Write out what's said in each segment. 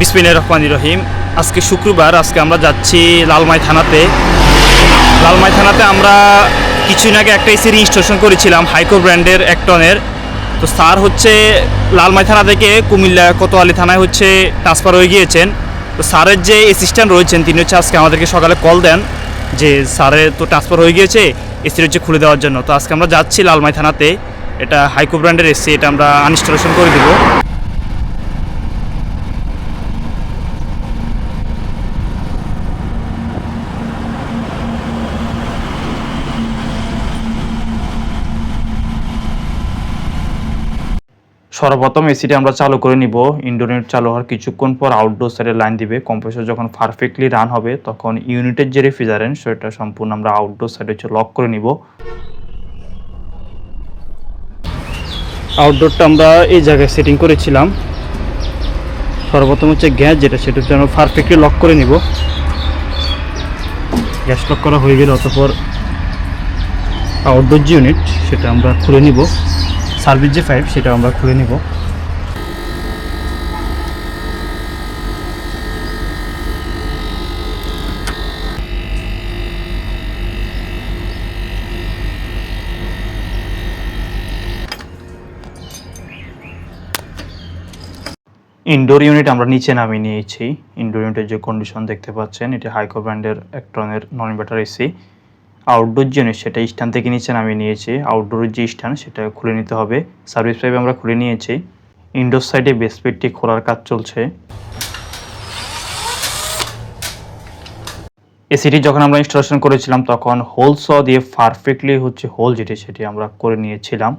বিসমিল্লাহির রহমানির রহিম। আজকে শুক্রবার, আজকে আমরা যাচ্ছি লালমাই থানাতে। লালমাই থানাতে আমরা কিছুদিন আগে একটা এসি রেজিস্ট্রেশন করেছিলাম হাইকো ব্র্যান্ডের এক টনের। তো স্যার হচ্ছে লালমাই থানা থেকে কুমিল্লা কোতোয়ালি থানায় হচ্ছে ট্রান্সফার হয়ে গিয়েছেন। তো স্যারের যে অ্যাসিস্ট্যান্ট রয়েছেন, তিনি হচ্ছে আজকে আমাদেরকে সকালে কল দেন যে স্যারের তো ট্রান্সফার হয়ে গিয়েছে এসির হচ্ছে খুলে দেওয়ার জন্য। তো আজকে আমরা যাচ্ছি লালমাই থানাতে, এটা হাইকো ব্র্যান্ডের এসি এটা আমরা আনইনস্টলেশন করে দিব। সর্বপ্রথম এসিটি আমরা চালু করে নিব। ইনডোর ইউনিট চালু হওয়ার কিছুক্ষণ পর আউটডোর সাইডে লাইন দিবে। কম্প্রেসর যখন পারফেক্টলি রান হবে, তখন ইউনিটের যে রেফ্রিজারেন্ট সেটা সম্পূর্ণ আমরা আউটডোর সাইডে হচ্ছে লক করে নিব। আউটডোরটা আমরা এই জায়গায় সেটিং করেছিলাম। সর্বপ্রথম হচ্ছে গ্যাস, যেটা সেটা হচ্ছে আমরা পারফেক্টলি লক করে নিব। গ্যাস লক করা হয়ে গেলে অতপর আউটডোর যে ইউনিট সেটা আমরা খুলে নিব। সার্ভিস যে পাইপ সেটা আমরা খুলে নিব। ইনডোর ইউনিট আমরা নিচে নামিয়ে নিয়েছি। ইনডোর ইউনিটের যে কন্ডিশন দেখতে পাচ্ছেন, এটি হাইকো ব্র্যান্ডের একটনের নন ইনভার্টার এসি আউটডোর যে জিনিস সেটা স্ট্যান্ড থেকে নিচে নামিয়ে নিয়েছি। আউটডোরের যে স্ট্যান্ড সেটা খুলে নিতে হবে। সার্ভিস পাইপ আমরা খুলে নিয়েছি। ইনডোর সাইডে বেসপেটটি খোলার কাজ চলছে। এসিটি যখন আমরা ইনস্টলেশন করেছিলাম তখন হোল স দিয়ে পারফেক্টলি হচ্ছে হোল যেটি সেটি আমরা করে নিয়েছিলাম।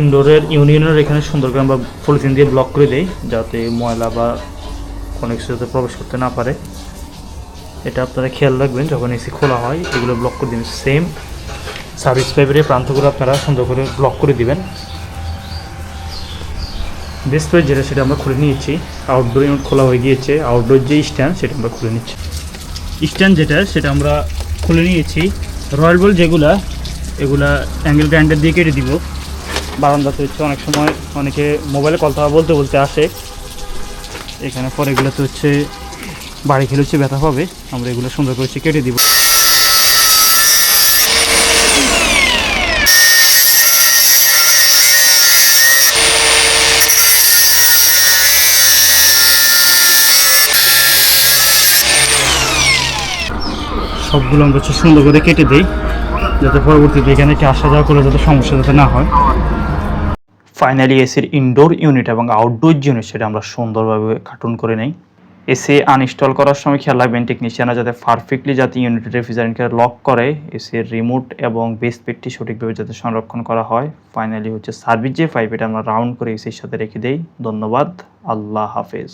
ইনডোরের ইউনিয়নের এখানে সুন্দর করে আমরা পলিথিন দিয়ে ব্লক করে দেই যাতে ময়লা বা কোনো কিছু প্রবেশ করতে না পারে। এটা আপনারা খেয়াল রাখবেন, যখন এসি খোলা হয়, এগুলো ব্লক করে দিবেন। সেম সার্ভিস পাইপের প্রান্তগুলো আপনারা সুন্দর করে ব্লক করে দিবেন। পাইপ যেটা, সেটা আমরা খুলে নিয়েছি। আউটডোর ইউনিট খোলা হয়ে গিয়েছে। আউটডোর যে স্ট্যান্ড সেটা আমরা খুলে নিচ্ছি। স্ট্যান্ড যেটা, সেটা আমরা খুলে নিয়েছি। রয়্যাল বল যেগুলা, এগুলা অ্যাঙ্গেল গ্রাইন্ডার দিয়ে কেটে দিব। বারান্দাতে হচ্ছে অনেক সময় অনেকে মোবাইলে কথা বলতে বলতে আসে। এখানে পরে এগুলোতে হচ্ছে বাড়ি খেলে হচ্ছে ব্যথা পাবে, আমরা এগুলো সুন্দর করে কেটে দিব। সবগুলো আমরা হচ্ছে সুন্দর করে কেটে দিই, যাতে পরবর্তীতে এখানে কি আসা যাওয়া করলে যাতে সমস্যা যাতে না হয়। ফাইনালি এসির ইনডোর ইউনিট এবং আউটডোর ইউনিট সেটা আমরা সুন্দরভাবে কার্টুন করে নেই। এসি আনইনস্টল করার সময় খেয়াল রাখবেন টেকনিশিয়ানরা যাতে পারফেক্টলি যাতে ইউনিটের রেফ্রিজারেন্টকে লক করে এসির রিমোট এবং বেস পেটটি সঠিকভাবে যাতে সংরক্ষণ করা হয়। ফাইনালি হচ্ছে সার্ভিস যে ফাইভ এটা আমরা রাউন্ড করে এসির সাথে রেখে দেই। ধন্যবাদ। আল্লাহ হাফেজ।